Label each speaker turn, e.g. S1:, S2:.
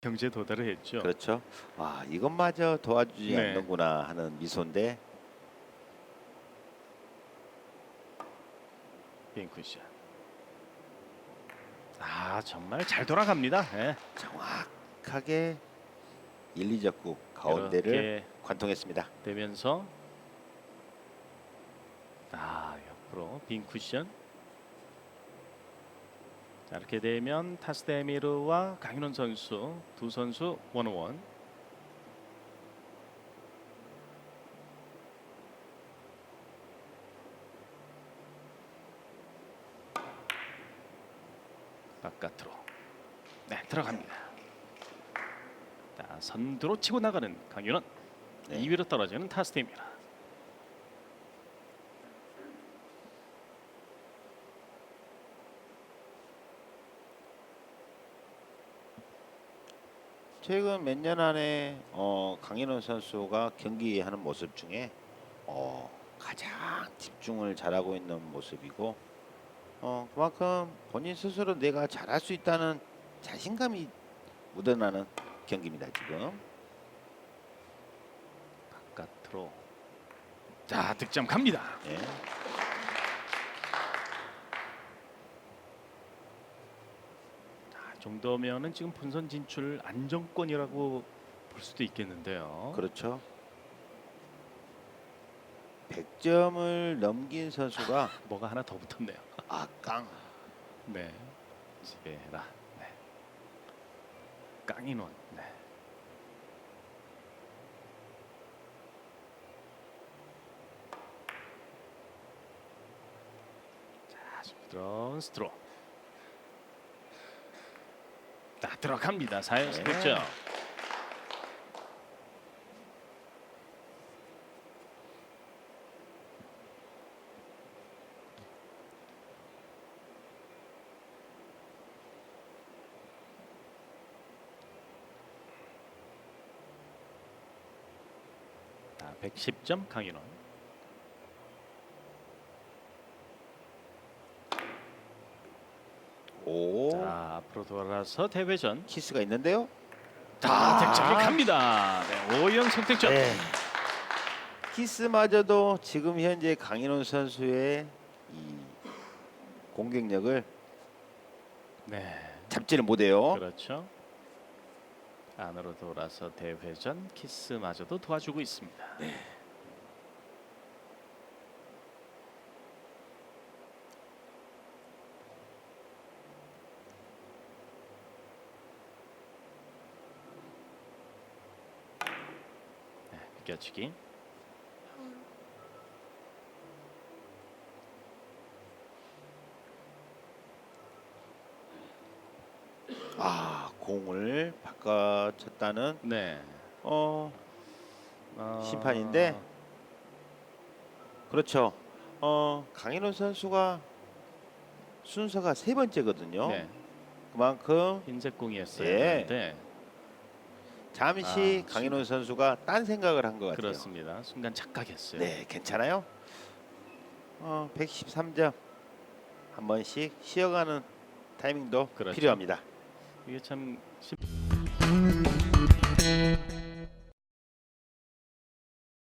S1: 경지에 도달을 했죠.
S2: 그렇죠. 와 이것마저 도와주지
S1: 네.
S2: 않는구나 하는 미소인데
S1: 빈 쿠션. 아 정말 잘 돌아갑니다. 예.
S2: 정확하게 1, 2적구 가운데를
S1: 이렇게
S2: 관통했습니다.
S1: 되면서 아 옆으로 빈 쿠션. 자 이렇게 되면 타스데미르와 강윤원 선수 두 선수 원원. 바깥으로 네 들어갑니다. 자 선두로 치고 나가는 강윤원
S2: 네.
S1: 2위로 떨어지는 타스데미르.
S2: 최근 몇 년 안에 어, 강인원 선수가 경기하는 모습 중에 어, 가장 집중을 잘하고 있는 모습이고 어, 그만큼 본인 스스로 내가 잘할 수 있다는 자신감이 묻어나는 경기입니다 지금.
S1: 바깥으로 자 득점 갑니다.
S2: 예.
S1: 자, 이 정도면은 지금 본선 진출 안정권이라고 볼 수도 있겠는데요.
S2: 그렇죠. 100점을 넘긴 선수가
S1: 뭐가 하나 더 붙었네요.
S2: 아깡
S1: 네, 지게라. 네, 깡인원. 네. 자, 스트롱 스트롱. 자, 들어갑니다. 4연승
S2: 네.
S1: 득점. 자, 110점 강인원.
S2: 오
S1: 자, 앞으로 돌아서 대회 전.
S2: 키스가 있는데요.
S1: 자, 득점이 갑니다. 네, 5연속 득점.
S2: 네. 키스마저도 지금 현재 강인원 선수의 이 공격력을
S1: 네.
S2: 잡지를 못해요.
S1: 그렇죠. 안으로 돌아서 대회 전 키스마저도 도와주고 있습니다. 네, 비껴치기.
S2: 아 공을 바꿔쳤다는
S1: 네.
S2: 어
S1: 어,
S2: 심판인데 그렇죠. 어 강인원 선수가 순서가 세 번째거든요.
S1: 네.
S2: 그만큼
S1: 흰색 공이었어요.
S2: 예.
S1: 네.
S2: 잠시
S1: 아,
S2: 강인원 선수가 딴 생각을 한 것 같아요.
S1: 그렇습니다. 순간 착각했어요.
S2: 네, 괜찮아요. 어, 113점 한 번씩 쉬어가는 타이밍도
S1: 그렇죠.
S2: 필요합니다.
S1: 이게 참 심...